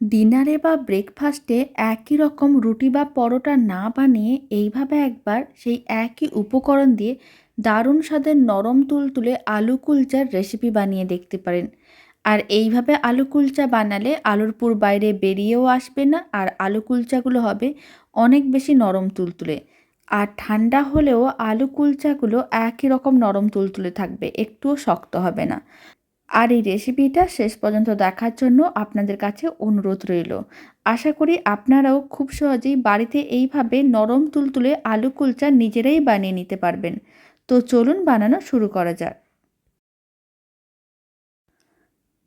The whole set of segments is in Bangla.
ডিনারে বা ব্রেকফাস্টে একই রকম রুটি বা পরোটা না বানিয়ে এইভাবে একবার সেই একই উপকরণ দিয়ে দারুণ স্বাদের নরম তুলতুলে আলু কুলচার রেসিপি বানিয়ে দেখতে পারেন। আর এইভাবে আলু কুলচা বানালে আলুর পুর বাইরে বেরিয়েও আসবে না আর আলু কুলচাগুলো হবে অনেক বেশি নরম তুলতুলে আর ঠান্ডা হলেও আলু কুলচাগুলো একই রকম নরম তুলতুলে থাকবে, একটুও শক্ত হবে না। আর এই রেসিপিটা শেষ পর্যন্ত দেখার জন্য আপনাদের কাছে অনুরোধ রইল। আশা করি আপনারাও খুব সহজেই বাড়িতে এইভাবে নরম তুলতুলে আলু কুলচা নিজেরাই বানিয়ে নিতে পারবেন। তো চলুন বানানো শুরু করা যাক।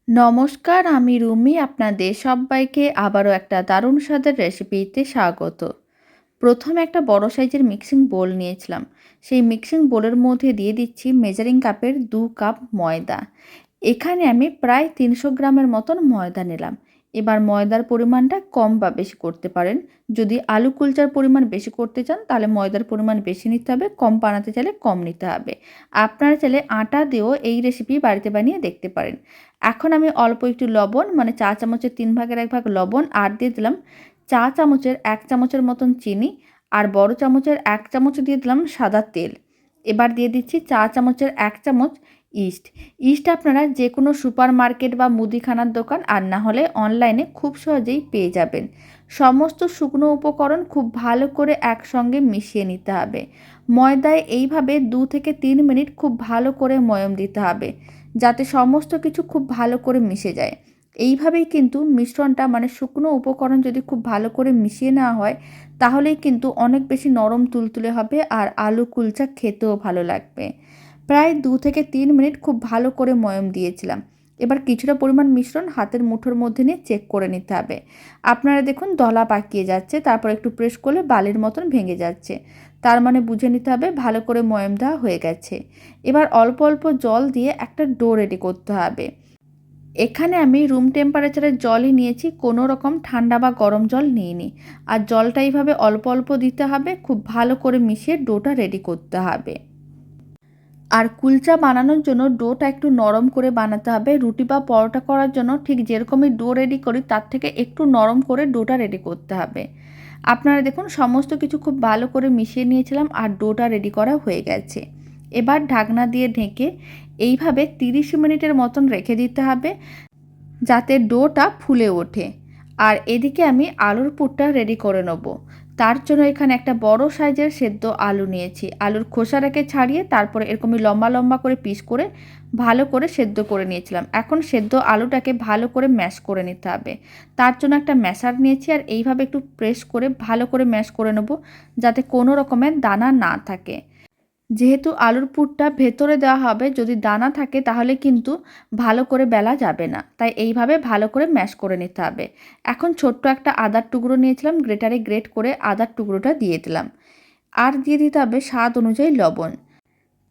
নমস্কার, আমি রুমি, আপনাদের সবাইকে আবারও একটা দারুণ স্বাদের রেসিপিতে স্বাগত। প্রথমে একটা বড় সাইজের মিক্সিং বোল নিয়েছিলাম। সেই মিক্সিং বোলের মধ্যে দিয়ে দিচ্ছি মেজারিং কাপের দু কাপ ময়দা। এখানে আমি প্রায় তিনশো গ্রামের মতন ময়দা নিলাম। এবার ময়দার পরিমাণটা কম বা বেশি করতে পারেন। যদি আলু কুলচার পরিমাণ বেশি করতে চান, তাহলে ময়দার পরিমাণ বেশি নিতে হবে, কম বানাতে চাইলে কম নিতে হবে। আপনারা চাইলে আটা দিয়েও এই রেসিপি বাড়িতে বানিয়ে দেখতে পারেন। এখন আমি অল্প একটু লবণ মানে চা চামচের তিন ভাগের এক ভাগ লবণ আর দিয়ে দিলাম চা চামচের এক চামচের মতন চিনি আর বড় চামচের এক চামচ দিয়ে দিলাম সাদা তেল। এবার দিয়ে দিচ্ছি চা চামচের এক চামচ ইস্ট। ইস্ট আপনারা যে কোনো সুপার মার্কেট বা মুদিখানার দোকান আর না হলে অনলাইনে খুব সহজেই পেয়ে যাবেন। সমস্ত শুকনো উপকরণ খুব ভালো করে একসঙ্গে মিশিয়ে নিতে হবে। ময়দায় এইভাবে দু থেকে তিন মিনিট খুব ভালো করে ময়ম দিতে হবে, যাতে সমস্ত কিছু খুব ভালো করে মিশে যায়। এইভাবেই কিন্তু মিশ্রণটা মানে শুকনো উপকরণ যদি খুব ভালো করে মিশিয়ে নেওয়া হয়, তাহলেই কিন্তু অনেক বেশি নরম তুলতুলে হবে আর আলু কুলচা খেতেও ভালো লাগবে। প্রায় দু থেকে তিন মিনিট খুব ভালো করে ময়ম দিয়েছিলাম। এবার কিছুটা পরিমাণ মিশ্রণ হাতের মুঠোর মধ্যে নিয়ে চেক করে নিতে হবে। আপনারা দেখুন দলা পাকিয়ে যাচ্ছে, তারপর একটু প্রেস করলে বালির মতন ভেঙে যাচ্ছে। তার মানে বুঝে নিতে হবে ভালো করে ময়ম দেওয়া হয়ে গেছে। এবার অল্প অল্প জল দিয়ে একটা ডো রেডি করতে হবে। এখানে আমি রুম টেম্পারেচারের জলই নিয়েছি, কোনো রকম ঠান্ডা বা গরম জল নিইনি। আর জলটা এইভাবে অল্প অল্প দিতে হবে, খুব ভালো করে মিশিয়ে ডোটা রেডি করতে হবে। আর কুলচা বানানোর জন্য ডোটা একটু নরম করে বানাতে হবে। রুটি বা পরোটা করার জন্য ঠিক যেরকমই ডো রেডি করি, তার থেকে একটু নরম করে ডোটা রেডি করতে হবে। আপনারা দেখুন, সমস্ত কিছু খুব ভালো করে মিশিয়ে নিয়েছিলাম আর ডোটা রেডি করা হয়ে গেছে। এবার ঢাকনা দিয়ে ঢেকে এইভাবে তিরিশ মিনিটের মতন রেখে দিতে হবে যাতে ডোটা ফুলে ওঠে। আর এদিকে আমি আলুর পুরটা রেডি করে নেব। তার জন্য এখানে একটা বড় সাইজের সেদ্ধ আলু নিয়েছি। আলুর খোসাটাকে ছাড়িয়ে তারপরে এরকমই লম্বা লম্বা করে পিস করে ভালো করে সেদ্ধ করে নিয়েছিলাম। এখন সেদ্ধ আলুটাকে ভালো করে ম্যাশ করে নিতে হবে। তার জন্য একটা ম্যাশার নিয়েছি আর এইভাবে একটু প্রেস করে ভালো করে ম্যাশ করে নেব যাতে কোনো রকমের দানা না থাকে। যেহেতু আলুর পুরটা ভেতরে দেওয়া হবে, যদি দানা থাকে তাহলে কিন্তু ভালো করে বেলা যাবে না। তাই এইভাবে ভালো করে ম্যাশ করে নিতে হবে। এখন ছোট্ট একটা আদার টুকরো নিয়েছিলাম, গ্রেটারে গ্রেট করে আদার টুকরোটা দিয়ে দিলাম। আর দিয়ে দিতে হবে স্বাদ অনুযায়ী লবণ।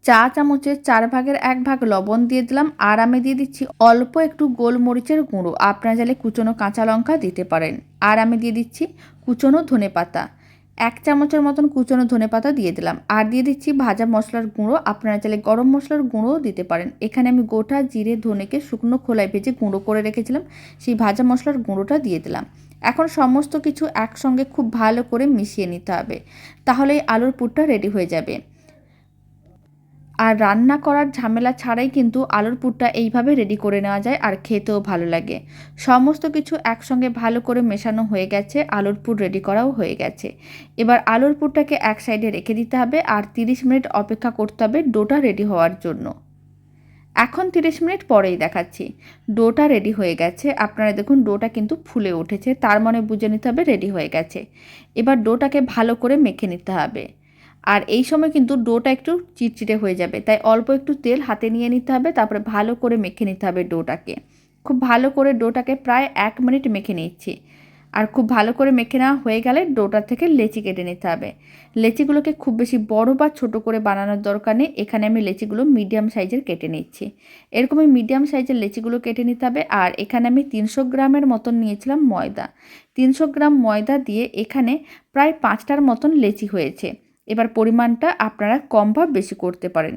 চা চামচের চার ভাগের এক ভাগ লবণ দিয়ে দিলাম। আর আমি দিয়ে দিচ্ছি অল্প একটু গোলমরিচের গুঁড়ো। আপনারা চাইলে কুচনো কাঁচা লঙ্কা দিতে পারেন। আর আমি দিয়ে দিচ্ছি কুচনো ধনে পাতা এক চামচের মতন কুচনো ধনে পাতা দিয়ে দিলাম। আর দিয়ে দিচ্ছি ভাজা মশলার গুঁড়ো। আপনারা চাইলে গরম মশলার গুঁড়োও দিতে পারেন। এখানে আমি গোটা জিরে, ধনেকে শুকনো খোলায় ভেজে গুঁড়ো করে রেখেছিলাম। সেই ভাজা মশলার গুঁড়োটা দিয়ে দিলাম। এখন সমস্ত কিছু একসঙ্গে খুব ভালো করে মিশিয়ে নিতে হবে। তাহলে আলুর পুরটা রেডি হয়ে যাবে। আর রান্না করার ঝামেলা ছাড়াই কিন্তু আলুর পুরটা এইভাবে রেডি করে নেওয়া যায় আর খেতেও ভালো লাগে। সমস্ত কিছু একসঙ্গে ভালো করে মেশানো হয়ে গেছে, আলুর পুর রেডি করাও হয়ে গেছে। এবার আলুর পুরটাকে এক সাইডে রেখে দিতে হবে আর 30 মিনিট অপেক্ষা করতে হবে ডোটা রেডি হওয়ার জন্য। এখন 30 মিনিট পরেই দেখাচ্ছি। ডোটা রেডি হয়ে গেছে। আপনারা দেখুন ডোটা কিন্তু ফুলে উঠেছে, তার মানে বুঝে নিতে হবে রেডি হয়ে গেছে। এবার ডোটাকে ভালো করে মেখে নিতে হবে। আর এই সময় কিন্তু ডোটা একটু চিটচিটে হয়ে যাবে। তাই অল্প একটু তেল হাতে নিয়ে নিতে হবে, তারপরে ভালো করে মেখে নিতে হবে ডোটাকে। খুব ভালো করে ডোটাকে প্রায় এক মিনিট মেখে নিচ্ছি। আর খুব ভালো করে মেখে নেওয়া হয়ে গেলে ডোটার থেকে লেচি কেটে নিতে হবে। লেচিগুলোকে খুব বেশি বড় বা ছোট করে বানানোর দরকার নেই। এখানে আমি লেচিগুলো মিডিয়াম সাইজের কেটে নিচ্ছি। এরকমই মিডিয়াম সাইজের লেচিগুলো কেটে নিতে হবে। আর এখানে আমি তিনশো গ্রামের মতন নিয়েছিলাম ময়দা। তিনশো গ্রাম ময়দা দিয়ে এখানে প্রায় পাঁচটার মতন লেচি হয়েছে। এবার পরিমাণটা আপনারা কম বা বেশি করতে পারেন।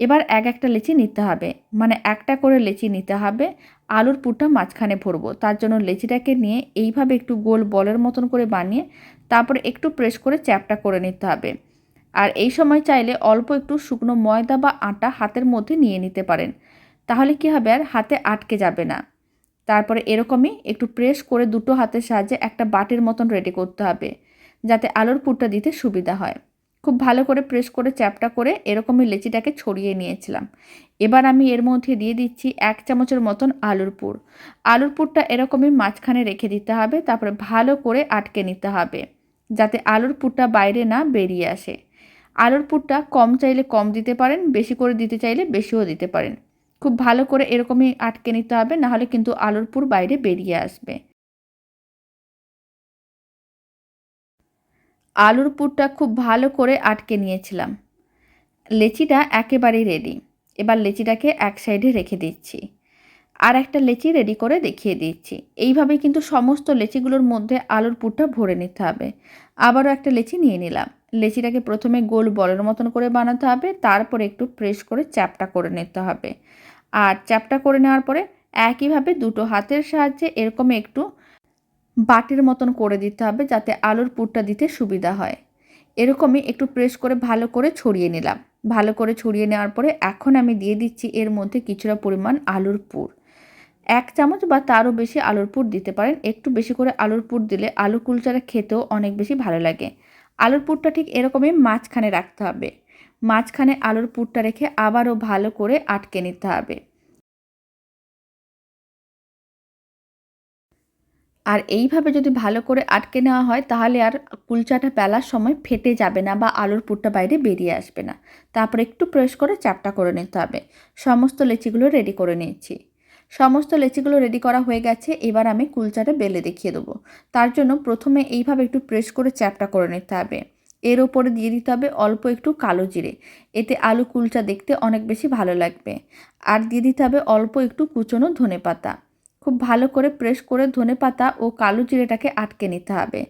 এবার এক একটা লেচি নিতে হবে। মানে একটা করে লেচি নিতে হবে, আলুর পুরটা মাঝখানে ভরবো। তার জন্য লেচিটাকে নিয়ে এইভাবে একটু গোল বলের মতন করে বানিয়ে তারপরে একটু প্রেস করে চ্যাপটা করে নিতে হবে। আর এই সময় চাইলে অল্প একটু শুকনো ময়দা বা আটা হাতের মধ্যে নিয়ে নিতে পারেন। তাহলে কি হবে আর হাতে আটকে যাবে না। তারপরে এরকমই একটু প্রেস করে দুটো হাতের সাহায্যে একটা বাটির মতন রেডি করতে হবে, যাতে আলুর পুরটা দিতে সুবিধা হয়। খুব ভালো করে প্রেস করে চ্যাপটা করে এরকমই লেচিটাকে ছড়িয়ে নিয়েছিলাম। এবার আমি এর মধ্যে দিয়ে দিচ্ছি এক চামচের মতন আলুর পুর। আলুর পুরটা এরকমই মাঝখানে রেখে দিতে হবে, তারপরে ভালো করে আটকে নিতে হবে, যাতে আলুর পুরটা বাইরে না বেরিয়ে আসে। আলুর পুরটা কম চাইলে কম দিতে পারেন, বেশি করে দিতে চাইলে বেশিও দিতে পারেন। খুব ভালো করে এরকমই আটকে নিতে হবে, নাহলে কিন্তু আলুর পুর বাইরে বেরিয়ে আসবে। আলুর পুরটা খুব ভালো করে আটকে নিয়েছিলাম। লেচিটা একেবারেই রেডি এবার লেচিটাকে এক সাইডে রেখে দিচ্ছি। আর একটা লেচি রেডি করে দেখিয়ে দিচ্ছি। এইভাবেই কিন্তু সমস্ত লেচিগুলোর মধ্যে আলুর পুরটা ভরে নিতে হবে। আবারও একটা লেচি নিয়ে নিলাম। লেচিটাকে প্রথমে গোল বলের মতন করে বানাতে হবে। তারপর একটু প্রেস করে চ্যাপটা করে নিতে হবে। আর চ্যাপটা করে নেওয়ার পরে একইভাবে দুটো হাতের সাহায্যে এরকম একটু বাটির মতন করে দিতে হবে যাতে আলুর পুরটা দিতে সুবিধা হয়। এরকমই একটু প্রেস করে ভালো করে ছড়িয়ে নিলাম। ভালো করে ছড়িয়ে নেওয়ার পরে এখন আমি দিয়ে দিচ্ছি এর মধ্যে কিছুটা পরিমাণ আলুর পুর। এক চামচ বা তারও বেশি আলুর পুর দিতে পারেন। একটু বেশি করে আলুর পুর দিলে আলু কুলচারা খেতেও অনেক বেশি ভালো লাগে। আলুর পুরটা ঠিক এরকমই মাঝখানে রাখতে হবে। মাঝখানে আলুর পুরটা রেখে আবারও ভালো করে আটকে নিতে হবে। আর এইভাবে যদি ভালো করে আটকে নেওয়া হয়, তাহলে আর কুলচাটা বেলার সময় ফেটে যাবে না বা আলুর পুরটা বাইরে বেরিয়ে আসবে না। তারপর একটু প্রেস করে চাপটা করে নিতে হবে। সমস্ত লেচিগুলো রেডি করে নিয়েছি। সমস্ত লেচিগুলো রেডি করা হয়ে গেছে, এবার আমি কুলচাটা বেলে দেখিয়ে দেবো। তার জন্য প্রথমে এইভাবে একটু প্রেস করে চ্যাপটা করে নিতে হবে। এর ওপরে দিয়ে দিতে হবে অল্প একটু কালো জিরে। এতে আলু কুলচা দেখতে অনেক বেশি ভালো লাগবে। আর দিয়ে দিতে হবে অল্প একটু কুচনো ধনে পাতা খুব ভালো করে প্রেস করে ধনে পাতা ও কালো জিরেটাকে আটকে নিতে হবে।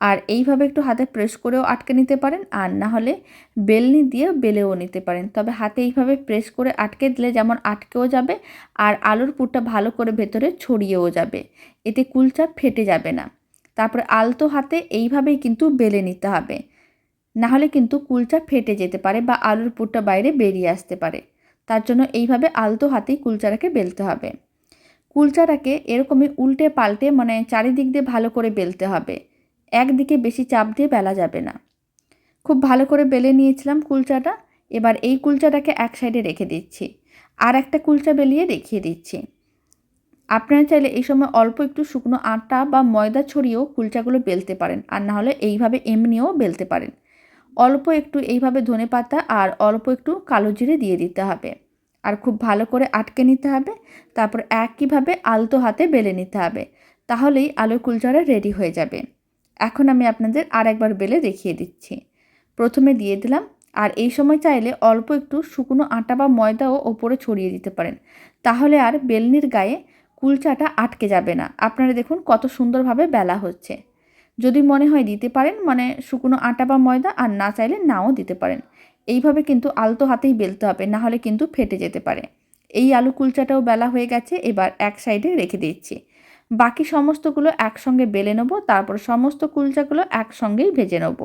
আর এইভাবে একটু হাতে প্রেস করেও আটকে নিতে পারেন, আর না হলে বেলনি দিয়ে বেলেও নিতে পারেন। তবে হাতে এইভাবে প্রেস করে আটকে দিলে যেমন আটকেও যাবে, আর আলুর পুরটা ভালো করে ভেতরে ছড়িয়েও যাবে। এতে কুলচা ফেটে যাবে না। তারপরে আলতো হাতে এইভাবেই কিন্তু বেলে নিতে হবে। নাহলে কিন্তু কুলচা ফেটে যেতে পারে বা আলুর পুরটা বাইরে বেরিয়ে আসতে পারে। তার জন্য এইভাবে আলতো হাতেই কুলচাটাকে বেলতে হবে। কুলচাটাকে এরকমই উল্টে পাল্টে মানে চারিদিক দিয়ে ভালো করে বেলতে হবে। একদিকে বেশি চাপ দিয়ে বেলা যাবে না। খুব ভালো করে বেলে নিয়েছিলাম কুলচাটা, এবার এই কুলচাটাকে এক সাইডে রেখে দিচ্ছি। আর একটা কুলচা বেলিয়ে দেখিয়ে দিচ্ছি। আপনারা চাইলে এই সময় অল্প একটু শুকনো আটা বা ময়দা ছড়িয়েও কুলচাগুলো বেলতে পারেন, আর না হলে এইভাবে এমনিও বেলতে পারেন। অল্প একটু এইভাবে ধনে পাতা আর অল্প একটু কালো জিরে দিয়ে দিতে হবে। আর খুব ভালো করে আটকে নিতে হবে। তারপর একইভাবে আলতো হাতে বেলে নিতে হবে। তাহলেই আলুর কুলচারা রেডি হয়ে যাবে। এখন আমি আপনাদের আর একবার বেলে দেখিয়ে দিচ্ছি। প্রথমে দিয়ে দিলাম। আর এই সময় চাইলে অল্প একটু শুকনো আটা বা ময়দাও ওপরে ছড়িয়ে দিতে পারেন। তাহলে আর বেলনির গায়ে কুলচাটা আটকে যাবে না। আপনারা দেখুন কত সুন্দরভাবে বেলা হচ্ছে। যদি মনে হয় দিতে পারেন মানে শুকনো আটা বা ময়দা, আর না চাইলে নাও দিতে পারেন। এইভাবে কিন্তু আলতো হাতেই বেলতে হবে, না হলে কিন্তু ফেটে যেতে পারে। এই আলু কুলচাটাও বেলা হয়ে গেছে, এবার এক সাইডে রেখে দিচ্ছি। বাকি সমস্তগুলো একসঙ্গে বেলে নেব, তারপর সমস্ত কুলচাগুলো একসঙ্গেই ভেজে নেব।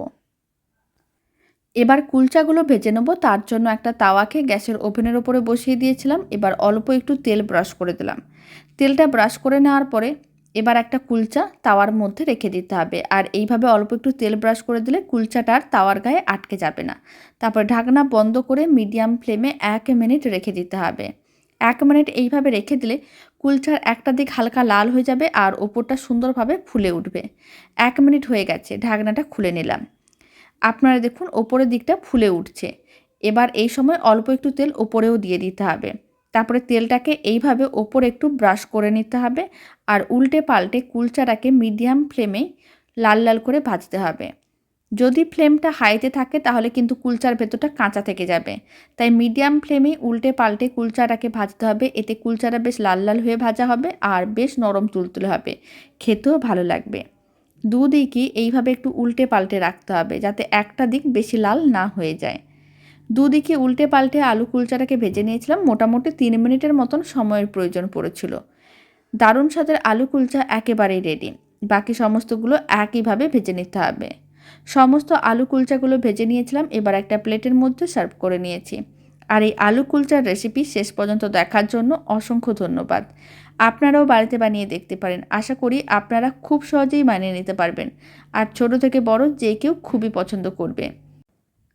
এবার কুলচাগুলো ভেজে নেব, তার জন্য একটা তাওয়াকে গ্যাসের ওভেনের ওপরে বসিয়ে দিয়েছিলাম। এবার অল্প একটু তেল ব্রাশ করে দিলাম। তেলটা ব্রাশ করে নেওয়ার পরে এবার একটা কুলচা তাওয়ার মধ্যে রেখে দিতে হবে। আর এইভাবে অল্প একটু তেল ব্রাশ করে দিলে কুলচাটা আর তাওয়ার গায়ে আটকে যাবে না। তারপর ঢাকনা বন্ধ করে মিডিয়াম ফ্লেমে এক মিনিট রেখে দিতে হবে। এক মিনিট এইভাবে রেখে দিলে কুলচার একটা দিক হালকা লাল হয়ে যাবে আর ওপরটা সুন্দরভাবে ফুলে উঠবে। এক মিনিট হয়ে গেছে, ঢাকনাটা খুলে নিলাম। আপনারা দেখুন ওপরের দিকটা ফুলে উঠছে। এবার এই সময় অল্প একটু তেল ওপরেও দিয়ে দিতে হবে। তারপরে তেলটাকে এইভাবে ওপর একটু ব্রাশ করে নিতে হবে আর উল্টে পাল্টে কুলচাটাকে মিডিয়াম ফ্লেমে লাল লাল করে ভাজতে হবে। যদি ফ্লেমটা হাইতে থাকে তাহলে কিন্তু কুলচার ভেতরটা কাঁচা থেকে যাবে। তাই মিডিয়াম ফ্লেমে উল্টে পাল্টে কুলচাটাকে ভাজতে হবে। এতে কুলচাটা বেশ লাল লাল হয়ে ভাজা হবে আর বেশ নরম তুলতুলে হবে। খেতেও ভালো লাগবে। দুদিকই এইভাবে একটু উল্টে পাল্টে রাখতে হবে যাতে একটা দিক বেশি লাল না হয়ে যায়। দুদিকে উল্টে পাল্টে আলু কুলচাটাকে ভেজে নিয়েছিলাম। মোটামুটি তিন মিনিটের মতন সময়ের প্রয়োজন পড়েছিল। দারুণ স্বাদের আলু কুলচা একেবারেই রেডি বাকি সমস্তগুলো একইভাবে ভেজে নিতে হবে। সমস্ত আলু কুলচাগুলো ভেজে নিয়েছিলাম। এবার একটা প্লেটের মধ্যে সার্ভ করে নিয়েছি। আর এই আলু কুলচার রেসিপি শেষ পর্যন্ত দেখার জন্য অসংখ্য ধন্যবাদ। আপনারাও বাড়িতে বানিয়ে দেখতে পারেন। আশা করি আপনারা খুব সহজেই বানিয়ে নিতে পারবেন। আর ছোট থেকে বড় যে কেউ খুবই পছন্দ করবে।